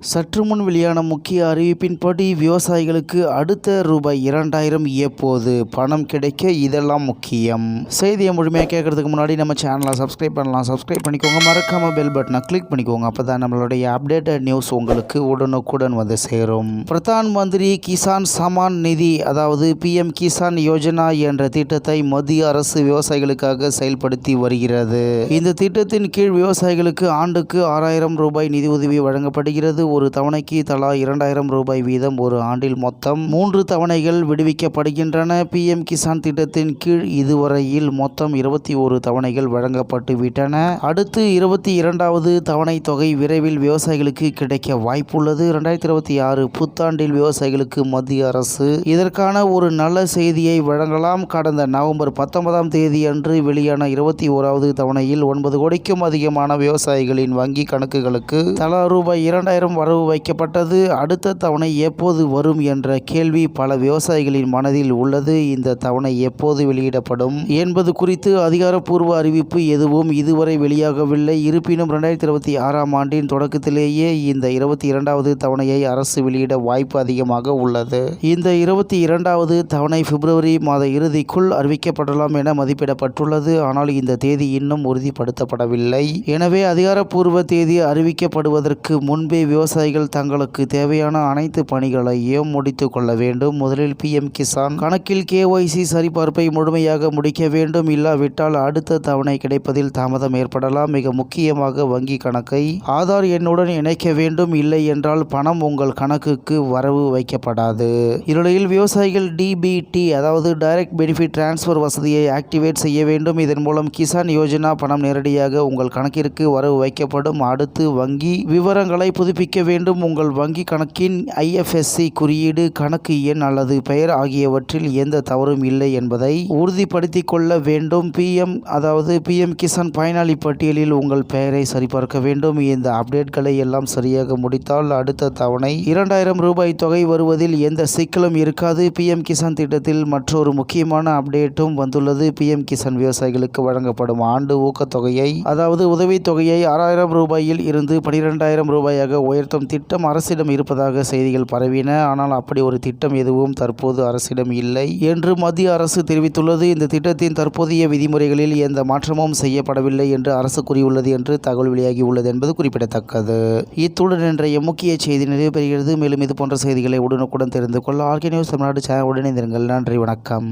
சற்று முன் வெளியான முக்கிய அறிவிப்பின்படி விவசாயிகளுக்கு அடுத்த ரூபாய் இரண்டாயிரம் எப்போது பணம் கிடைக்க இதெல்லாம் முக்கியம். செய்தியை முழுமையாக கேட்கறதுக்கு முன்னாடி நம்ம சேனலை சப்ஸ்கிரைப் பண்ணலாம். சப்ஸ்கிரைப் பண்ணிக்கோங்க. மறக்காம பெல் பட்டனை கிளிக் பண்ணிக்கோங்க. அப்போ தான் நம்மளுடைய அப்டேட்டட் நியூஸ் உங்களுக்கு உடனுக்குடன் வந்து சேரும். பிரதான் மந்திரி கிசான் சமான் நிதி அதாவது பிஎம் கிசான் யோஜனா என்ற திட்டத்தை மத்திய அரசு விவசாயிகளுக்காக செயல்படுத்தி வருகிறது. இந்த திட்டத்தின் கீழ் விவசாயிகளுக்கு ஆண்டுக்கு ஆறாயிரம் ரூபாய் நிதி உதவி வழங்கப்படுகிறது. ஒரு தவணைக்கு தலா இரண்டாயிரம் ரூபாய் வீதம் ஒரு ஆண்டில் மொத்தம் மூன்று தவணைகள் விடுவிக்கப்படுகின்றன. பிஎம் கிசான் திட்டத்தின் கீழ் இதுவரையில் மொத்தம் இருபத்தி ஒரு தவணைகள் வழங்கப்பட்டு விட்டன. அடுத்து இருபத்தி இரண்டாவது தவணை தொகை விரைவில் விவசாயிகளுக்கு கிடைக்க வாய்ப்புள்ளது. இரண்டாயிரத்தி இருபத்தி ஆறு புத்தாண்டில் விவசாயிகளுக்கு மத்திய அரசு இதற்கான ஒரு நல்ல செய்தியை வழங்கலாம். கடந்த நவம்பர் பத்தொன்பதாம் தேதி அன்று வெளியான இருபத்தி ஓராவது தவணையில் ஒன்பது கோடிக்கும் அதிகமான விவசாயிகளின் வங்கி கணக்குகளுக்கு தலா ரூபாய் இரண்டாயிரம் வரவு வைக்கப்பட்டது. அடுத்த தவணை எப்போது வரும் என்ற கேள்வி பல விவசாயிகளின் மனதில் உள்ளது. இந்த தவணை எப்போது வெளியிடப்படும் என்பது குறித்து அதிகாரப்பூர்வ அறிவிப்பு எதுவும் இதுவரை வெளியாகவில்லை. இருப்பினும் இரண்டாயிரத்தி இருபத்தி ஆறாம் ஆண்டின் தொடக்கத்திலேயே இந்த இருபத்தி இரண்டாவது தவணையை அரசு வெளியிட வாய்ப்பு அதிகமாக உள்ளது. இந்த இருபத்தி இரண்டாவது தவணை பிப்ரவரி மாத இறுதிக்குள் அறிவிக்கப்படலாம் என மதிப்பிடப்பட்டுள்ளது. ஆனால் இந்த தேதி இன்னும் உறுதிப்படுத்தப்படவில்லை. எனவே அதிகாரப்பூர்வ தேதி அறிவிக்கப்படுவதற்கு முன்பே விவசாயிகள் தங்களுக்கு தேவையான அனைத்து பணிகளையும் முடித்து கொள்ள வேண்டும். முதலில் பிஎம் கிசான் கணக்கில் கேஒய்சி சரிபார்ப்பை முழுமையாக முடிக்க வேண்டும். இல்லாவிட்டால் அடுத்த தவணை கிடைப்பதில் தாமதம் ஏற்படலாம். மிக முக்கியமாக வங்கி கணக்கை ஆதார் எண்ணுடன் இணைக்க வேண்டும். இல்லை என்றால் பணம் உங்கள் கணக்குக்கு வரவு வைக்கப்படாது. இந்நிலையில் விவசாயிகள் டிபிடி அதாவது டைரக்ட் பெனிஃபிட் டிரான்ஸ்ஃபர் வசதியை ஆக்டிவேட் செய்ய வேண்டும். இதன் மூலம் கிசான் யோஜனா பணம் நேரடியாக உங்கள் கணக்கிற்கு வரவு வைக்கப்படும். அடுத்து வங்கி விவரங்களை புதுப்பிக்க வேண்டும். உங்கள் வங்கி கணக்கின் ஐஎஃப்எஸ்சி குறியீடு கணக்கு எண் அல்லது பெயர் ஆகியவற்றில் எந்த தவறும் இல்லை என்பதை உறுதிப்படுத்திக் கொள்ள வேண்டும். பிஎம் அதாவது பிஎம் கிசான் பயனாளி பட்டியலில் உங்கள் பெயரை சரிபார்க்க வேண்டும். இந்த அப்டேட்களை எல்லாம் சரியாக முடித்தால் அடுத்த தவணை இரண்டாயிரம் ரூபாய் தொகை வருவதில் எந்த சிக்கலும் இருக்காது. பிஎம் கிசான் திட்டத்தில் மற்றொரு முக்கியமான அப்டேட்டும் வந்துள்ளது. பிஎம் கிசான் விவசாயிகளுக்கு வழங்கப்படும் ஆண்டு ஊக்கத்தொகையை அதாவது உதவித்தொகையை ஆறாயிரம் ரூபாயில் இருந்து பனிரெண்டாயிரம் ரூபாயாக உயர்த்தும் திட்டம் அரசிடம் இருப்பதாக செய்திகள் பரவின. ஆனால் அப்படி ஒரு திட்டம் எதுவும் தற்போது அரசிடம் இல்லை என்று மத்திய அரசு தெரிவித்துள்ளது. இந்த திட்டத்தின் தற்போதைய விதிமுறைகளில் எந்த மாற்றமும் செய்யப்படவில்லை என்று அரசு கூறியுள்ளது என்று தகவல் வெளியாகியுள்ளது என்பது குறிப்பிடத்தக்கது. இத்துடன் இன்றைய முக்கிய செய்தி நிறைவு பெறுகிறது மேலும் இது போன்ற செய்திகளை உடனுக்குடன் தெரிந்து கொள்ள ஆர்கே நியூஸ் தமிழ்நாடு சேனல் உடனே நன்றி வணக்கம்.